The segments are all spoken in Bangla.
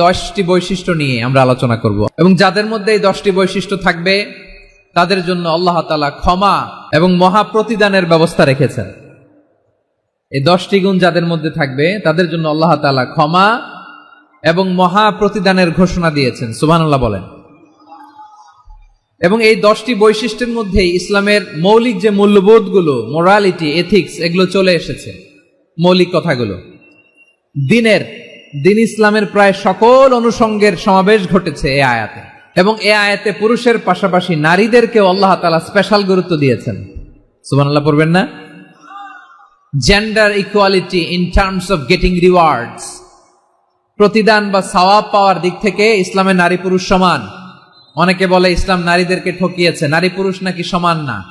দশটি বৈশিষ্ট্য নিয়ে আমরা আলোচনা করব। এবং যাদের মধ্যে এই দশটি বৈশিষ্ট্য থাকবে, তাদের জন্য আল্লাহ তালা ক্ষমা এবং মহা প্রতিদানের ব্যবস্থা রেখেছেন। এই দশটি গুণ যাদের মধ্যে থাকবে, তাদের জন্য আল্লাহ তালা ক্ষমা এবং মহা প্রতিদানের ঘোষণা দিয়েছেন। সুবহানাল্লাহ বলেন। এবং এই দশটি বৈশিষ্ট্যের মধ্যে ইসলামের মৌলিক যে মূল্যবোধগুলো মোরালিটি এথিক্স এগুলো চলে এসেছে। মৌলিক কথাগুলো। দিনের দিন ইসলামের প্রায় সকল অনুষঙ্গের সমাবেশ ঘটেছে এ আয়াতে। এবং এ আয়াতে পুরুষের পাশাপাশি নারীদেরকেও আল্লাহ তালা স্পেশাল গুরুত্ব দিয়েছেন। সুবহানাল্লাহ পড়বেন না? Gender equality in terms of getting rewards প্রতিদান বা সওয়াব পাওয়ার দিক থেকে ইসলামে নারী পুরুষ সমান। অনেকে বলে ইসলাম নারীদেরকে ঠকিয়েছে, নারী পুরুষ নাকি সমান না।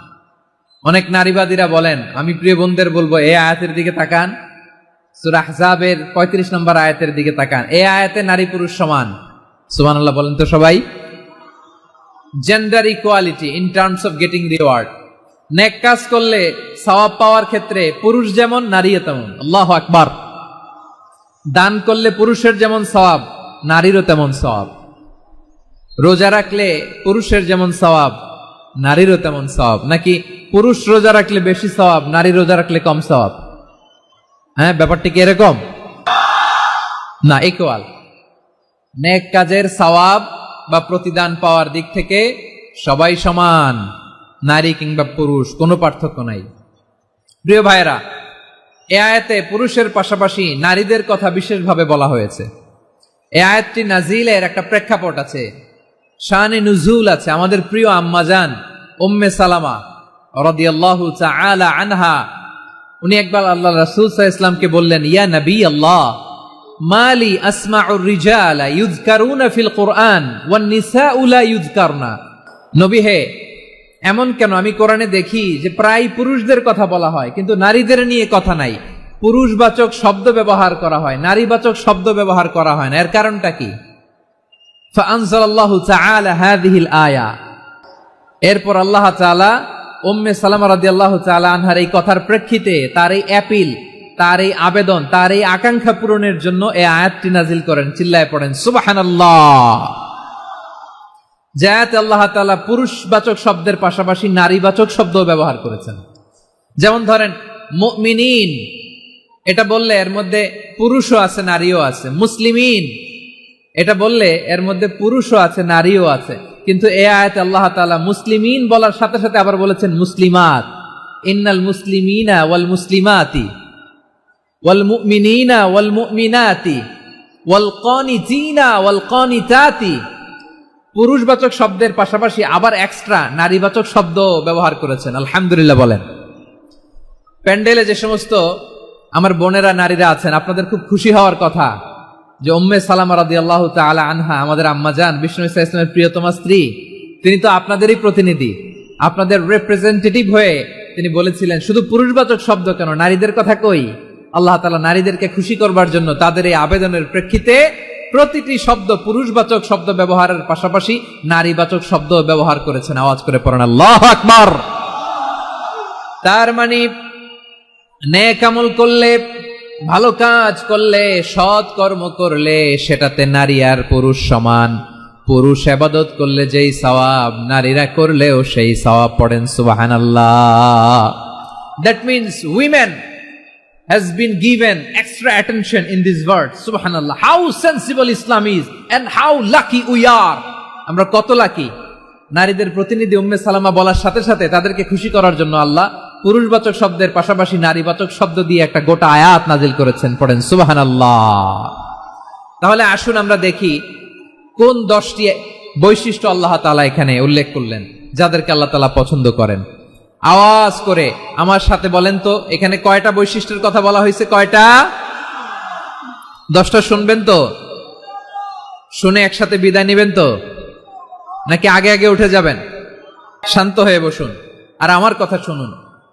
অনেক নারীবাদীরা বলেন, আমি প্রিয় বোনদের বলব, এ আয়াতের দিকে তাকান। সুরা আহজাবের পঁয়ত্রিশ নম্বর আয়াতের দিকে তাকান। এই আয়াতে নারী পুরুষ সমান। সুমান আল্লাহ বলেন তো সবাই। Gender equality in terms of getting reward নেক কাজ করলে সওয়াব পাওয়ার ক্ষেত্রে পুরুষ যেমন, নারীও তেমন। আল্লাহ আকবার। দান করলে পুরুষের যেমন সওয়াব, নারীরও তেমন সওয়াব। রোজা রাখলে পুরুষের যেমন সওয়াব, নারীরও তেমন সওয়াব। নাকি পুরুষ রোজা রাখলে বেশি সওয়াব, নারী রোজা রাখলে কম সওয়াব? হ্যাঁ ব্যাপারটি কি এরকম? না ইকুয়াল নেক কাজের সওয়াব বা প্রতিদান পাওয়ার দিক থেকে সবাই সমান, নারী কিংবা পুরুষ, কোনো পার্থক্য নাই। প্রিয় ভাইরা এ আয়াতে পুরুষের পাশাপাশি নারীদের কথা বিশেষভাবে বলা হয়েছে। এ আয়াতটি নাজিলের একটা প্রেক্ষাপট আছে, শানে নুজুল আছে। আমাদের প্রিয় আম্মাজান উম্মে সালামা, রাদিয়াল্লাহু আনহা উনি একবার আল্লাহ রাসূল ইসলামকে বললেন, ইয়া নবী আল্লাহ, মালি আসমাউর রিজালা ইউযকারুনা ফিল কুরআন ওয়ান নিসাউ লা ইউযকারনা। নবী, হে, এমন কেন? আমি কোরআনে দেখি যে প্রায় পুরুষদের কথা বলা হয়, কিন্তু নারীদের নিয়ে কথা নাই। পুরুষবাচক শব্দ ব্যবহার করা হয়, নারীবাচক শব্দ ব্যবহার করা হয় না। এর কারণটা কি? আয়া। এরপর আল্লাহ তাআলা উম্মে সালামা রাদিয়াল্লাহু তাআলা আনহার এই কথার প্রেক্ষিতে তার এই অ্যাপিল তার এই আবেদন, তার এই আকাঙ্ক্ষা পূরণের জন্য এই আয়াতটি নাজিল করেন, চিল্লায় পড়েন, সুবহানাল্লাহ। জায়াতে আল্লাহ তাআলা পুরুষবাচক শব্দের পাশাপাশি নারীবাচক শব্দ ব্যবহার করেছেন। যেমন ধরেন, মুমিনিন, এটা বললে এর মধ্যে পুরুষও আছে, নারীও আছে, মুসলিমিন এটা বললে এর মধ্যে পুরুষও আছে, নারীও আছে। কিন্তু এ আয়াত আল্লাহ তাআলা মুসলিমিন বলার সাথে সাথে আবার বলেছেন মুসলিমাত। ইন্নাল মুসলিমিনা ওয়াল মুসলিমাতি, ওয়াল মুমিনিনা ওয়াল মুমিনাতি, ওয়াল কানিতিনা ওয়াল কানিতাতি। পুরুষবাচক শব্দের পাশাপাশি আবার এক্সট্রা নারীবাচক শব্দ ব্যবহার করেছেন, আলহামদুলিল্লাহ বলেন। প্যান্ডেলে যে সমস্ত আমার বোনেরা নারীরা আছেন, আপনাদের খুব খুশি হওয়ার কথা। যে উম্মে সালামা রাদি আল্লাহ তালা আনহা, আমাদের আম্মা যান বিষ্ণু ইসা ইসলামের প্রিয়তমা স্ত্রী, তিনি তো আপনাদেরই প্রতিনিধি, আপনাদের রিপ্রেজেন্টেটিভ হয়ে তিনি বলেছিলেন, শুধু পুরুষবাচক শব্দ কেন? নারীদের কথা কই? আল্লাহ তালা নারীদেরকে খুশি করবার জন্য তাদের এই আবেদনের প্রেক্ষিতে প্রতিটি শব্দ পুরুষবাচক শব্দ ব্যবহারের পাশাপাশি নারীবাচক শব্দ ব্যবহার করেছেন। আওয়াজ করে পড়েন, আল্লাহ আকবার! তার মানে নেক আমল করলে ভালো কাজ করলে, সৎ কর্ম করলে সেটাতে নারী আর পুরুষ সমান। পুরুষ আবাদত করলে যেই সওয়াব, নারীরা করলেও সেই সওয়াব পড়েন সুবাহান আল্লাহ that means women has been given extra attention in this word subhanallah how sensible islam is and how lucky we are আমরা কত লাকি নারীদের প্রতিনিধি উম্মে সালামা বলার সাথে সাথে তাদেরকে খুশি করার জন্য আল্লাহ পুরুষবাচক শব্দের পাশাপাশি নারীবাচক শব্দ দিয়ে একটা গোটা আয়াত নাজিল করেছেন পড়েন। সুবহানাল্লাহ। তাহলে আসুন আমরা দেখি কোন দশটি বৈশিষ্ট্য আল্লাহ তালা এখানে উল্লেখ করলেন, যাদেরকে আল্লাহ তালা পছন্দ করেন। আওয়াজ করে আমার সাথে বলেন তো, এখানে কয়টা বৈশিষ্ট্যের কথা বলা হয়েছে? কয়টা? দশটা শুনবেন তো? শুনে একসাথে বিদায় নেবেন তো? নাকি আগে আগে উঠে যাবেন? শান্ত হয়ে বসুন। আর আমার কথা শুনুন।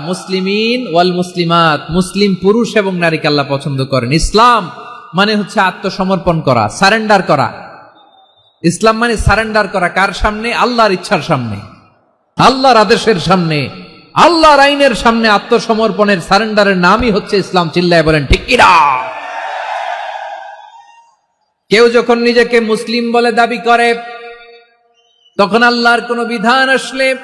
মুসলিমিন ওয়াল মুসলিমাত। মুসলিম পুরুষ এবং নারীকে আল্লাহ পছন্দ করেন। ইসলাম মানে হচ্ছে আত্মসমর্পণ করা, সারেন্ডার করা। ইসলাম মানে সারেন্ডার করা কার সামনে? আল্লাহর ইচ্ছার সামনে। আল্লাহর আদেশের সামনে। আল্লাহর আইনের সামনে আত্মসমর্পণের, সারেন্ডারের নামই হচ্ছে ইসলাম। চিল্লায় বলেন, ঠিক কিনা কেউ যখন নিজেকে মুসলিম বলে দাবি করে, তখন আল্লাহর কোনো বিধান আসলে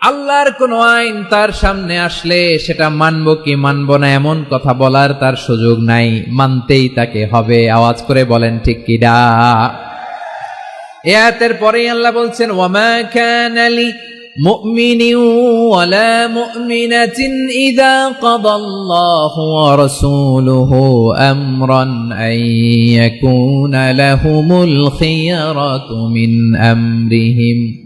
আল্লাহর কোনো আইন তার সামনে আসলে সেটা মানবো কি মানবো না এমন কথা বলার তার সুযোগ নাই। মানতেই তাকে হবে। আওয়াজ করে বলেন, ঠিক কিডা এ আয়াতের পরেই আল্লাহ বলছেন, ওয়ামা কানা লি মুমিন ওয়ালা মুমিনাতিন কাদাল্লাহু ওয়া রাসূলুহু আমরান আন ইয়াকুনা লাহুমুল খিয়ারাতু মিন আমরিহিম।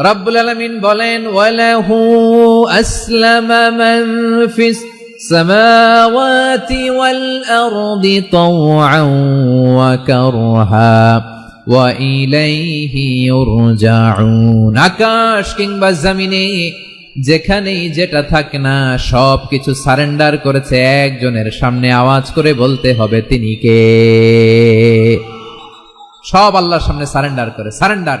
রব্বুল আলামিন বলেন ওয়ালাহু আসলামা মান ফিস السماوات والأرض طوعا وكرها وإليه يرجعون আকাশ কিংবা জমিনে যেখানেই যেটা থাক না সব কিছু সারেন্ডার করেছে একজনের সামনে আওয়াজ করে বলতে হবে তিনি কে সব আল্লাহর সামনে সারেন্ডার করে সারেন্ডার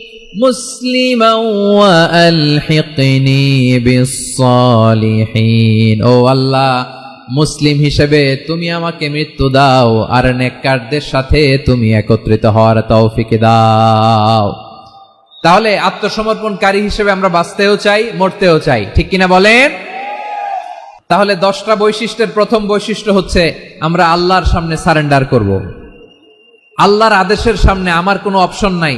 মুসলিমা ওয়া আলহিকনি বিসসালিহিন। ও আল্লাহ, মুসলিম হিসেবে তুমি আমাকে মৃত্যু দাও আর নেককারদের সাথে তুমি একত্রিত হওয়ার তৌফিক দাও। তাহলে আত্মসমর্পণকারী হিসেবে আমরা বাঁচতেও চাই, মরতেও চাই, ঠিক কিনা বলেন? তাহলে দশটা বৈশিষ্ট্যের প্রথম বৈশিষ্ট্য হচ্ছে আমরা আল্লাহর সামনে সারেন্ডার করব। আল্লাহর আদেশের সামনে আমার কোনো অপশন নাই।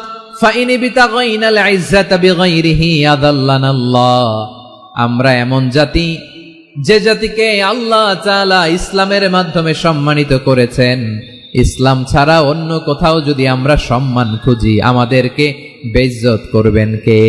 আমরা এমন জাতি, যে জাতিকে আল্লাহ তাআলা ইসলামের মাধ্যমে সম্মানিত করেছেন। ইসলাম ছাড়া অন্য কোথাও যদি আমরা সম্মান খুঁজি, আমাদেরকে বেজ্জত করবেন কে?